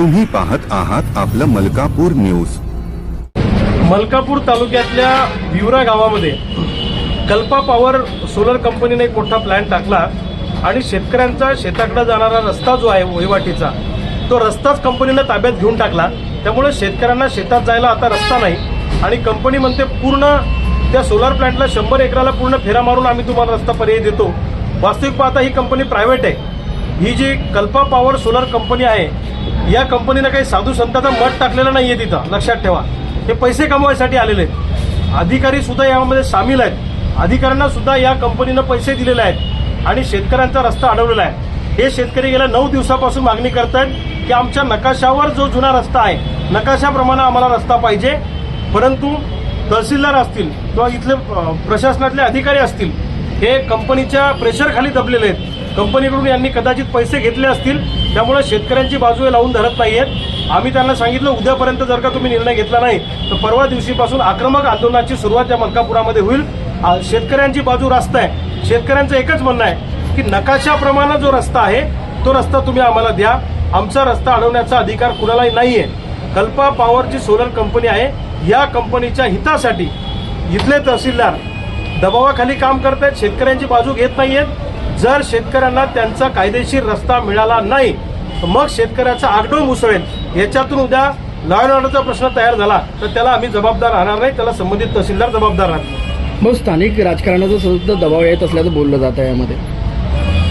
तुम्ही पाहत आहात आपलं मलकापूर न्यूज. मलकापूर तालुक्यातल्या विवरा गावामध्ये कल्पा पॉवर सोलर कंपनीने एक मोठा प्लॅन टाकला आणि शेतकऱ्यांचा शेताकडे जाणारा रस्ता जो आहे वहिवाटीचा तो रस्ताच कंपनीनं ताब्यात घेऊन टाकला. त्यामुळे शेतकऱ्यांना शेतात जायला आता रस्ता नाही. आणि कंपनी म्हणते पूर्ण त्या सोलार प्लॅन्टला शंभर एकराला पूर्ण फेरा मारून आम्ही तुम्हाला रस्ता पर्याय देतो. वास्तविक पाहता ही कंपनी प्रायव्हेट आहे. ही जी कल्पा पॉवर सोलर कंपनी आहे या कंपनीनं काही साधू संतांचा मठ टाकलेला नाहीये तिथं. लक्षात ठेवा. हे पैसे कमवायसाठी आलेले आहेत. अधिकारी सुद्धा यामध्ये सामील आहेत. अधिकाऱ्यांना सुद्धा या कंपनीनं पैसे दिलेले आहेत आणि शेतकऱ्यांचा रस्ता अडवलेला आहे. हे शेतकरी गेल्या नऊ दिवसापासून मागणी करतायत की आमच्या नकाशावर जो जुना रस्ता आहे नकाशाप्रमाणे आम्हाला रस्ता पाहिजे. परंतु तहसीलदार असतील किंवा इथले प्रशासनातले अधिकारी असतील हे कंपनीच्या प्रेशरखाली दबलेले आहेत. कंपनीकडून यांनी कदाचित पैसे घेतले असतील. त्यामुळे शेतकऱ्यांची बाजू हे लावून धरत नाही आहेत आम्ही त्यांना सांगितलं उद्यापर्यंत जर का तुम्ही निर्णय घेतला नाही तर परवा दिवशीपासून आक्रमक आंदोलनाची सुरुवात या मलकापुरामध्ये होईल. शेतकऱ्यांची बाजू रास्त आहे. शेतकऱ्यांचं एकच म्हणणं आहे की नकाशाप्रमाणे जो रस्ता आहे तो रस्ता तुम्ही आम्हाला द्या. आमचा रस्ता अडवण्याचा अधिकार कुणालाही नाही आहे कल्पा पॉवरची सोलर कंपनी आहे. या कंपनीच्या हितासाठी इथले तहसीलदार दबावाखाली काम करत आहेत शेतकऱ्यांची बाजू घेत नाहीयेत. जर शेतकऱ्यांना त्यांचा कायदेशीर रस्ता मिळाला नाही मग शेतकऱ्याचा आगडोळ मुसळेल. याच्यातून उद्या लॉ अँड ऑर्डरचा प्रश्न तयार झाला तर त्याला आम्ही जबाबदार राहणार नाही त्याला संबंधित तहसीलदार जबाबदार राहतील. मग स्थानिक राजकारणाचा सतत दबाव येत असल्याचं बोललं जात आहे यामध्ये.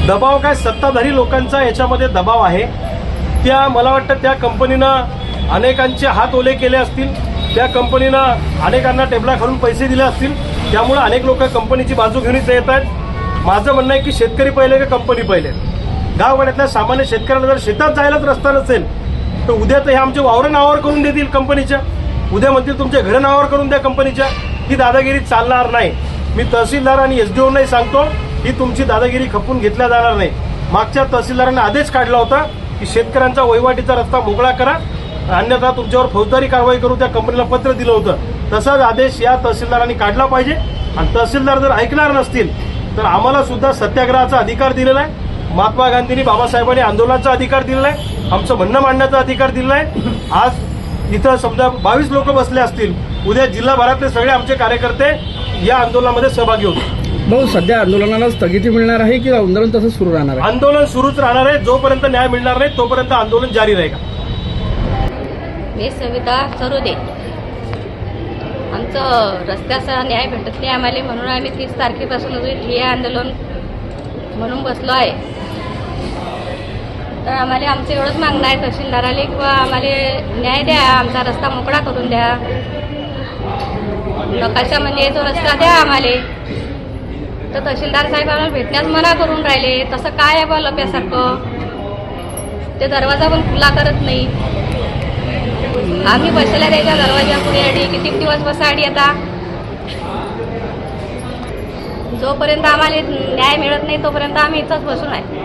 दबाव काय? सत्ताधारी लोकांचा याच्यामध्ये दबाव आहे. त्या मला वाटतं त्या कंपनीनं अनेकांचे हात ओले केले असतील. त्या कंपनीनं अनेकांना टेबला खालून पैसे दिले असतील. त्यामुळे अनेक लोक कंपनीची बाजू घेऊन इथे येत आहेत माझं म्हणणं आहे की शेतकरी पहिले का कंपनी पहिले? गाववाड्यातल्या सामान्य शेतकऱ्याला जर शेतात जायलाच रस्ता नसेल तर उद्या तर हे आमचे वावरं नावावर करून देतील कंपनीच्या. उद्या म्हणतील तुमच्या घरं नावावर करून द्या कंपनीच्या. ही दादागिरी चालणार नाही. मी तहसीलदार आणि एस डी नाही सांगतो ही तुमची दादागिरी खपून घेतल्या जाणार नाही. मागच्या तहसीलदारांनी आदेश काढला होता की शेतकऱ्यांचा वहिवाटीचा रस्ता मोकळा करा. अन्यथा तुमच्यावर फौजदारी कारवाई करू त्या कंपनीला पत्र दिलं होतं. तसाच आदेश या तहसीलदारांनी काढला पाहिजे. आणि तहसीलदार जर ऐकणार नसतील तर आम्हाला सुद्धा सत्याग्रहाचा अधिकार दिलेला आहे. महात्मा गांधींनी बाबासाहेबांनी आंदोलनाचा अधिकार दिलेला आहे. आमचं म्हणणं मांडण्याचा अधिकार दिलेला आहे. आज इथं समजा बावीस लोक बसले असतील उद्या जिल्हाभरातले सगळे आमचे कार्यकर्ते या आंदोलनामध्ये सहभागी होतील. भाऊ सध्या आंदोलनाला स्थगिती मिळणार आहे की आंदोलन तसंच सुरू राहणार आहे? आंदोलन सुरूच राहणार आहे. जोपर्यंत न्याय मिळणार नाही तोपर्यंत आंदोलन जारी राहील मी सविता सरोदे. आमचं रस्त्याचा न्याय भेटत नाही आम्हाला म्हणून आम्ही तीस तारखेपासून अजून ठिय्या आंदोलन म्हणून बसलो आहे. तर आम्हाला आमचं एवढंच मागणं आहे तहसीलदाराला किंवा आम्हाला न्याय द्या आमचा रस्ता मोकळा करून द्या. नकाशा म्हणजे जो रस्ता द्या आम्हाला. तर तहसीलदार साहेब आम्हाला भेटण्यास मना करून राहिले. तसं काय आहे बा लप्यासारखं? ते दरवाजा पण खुला करत नाही. आम्ही बसलेल्या त्याच्या दरवाजा पुढे अडी किती दिवस बसाडी आता? जोपर्यंत आम्हाला न्याय मिळत नाही तोपर्यंत आम्ही इथंच बसून आहे.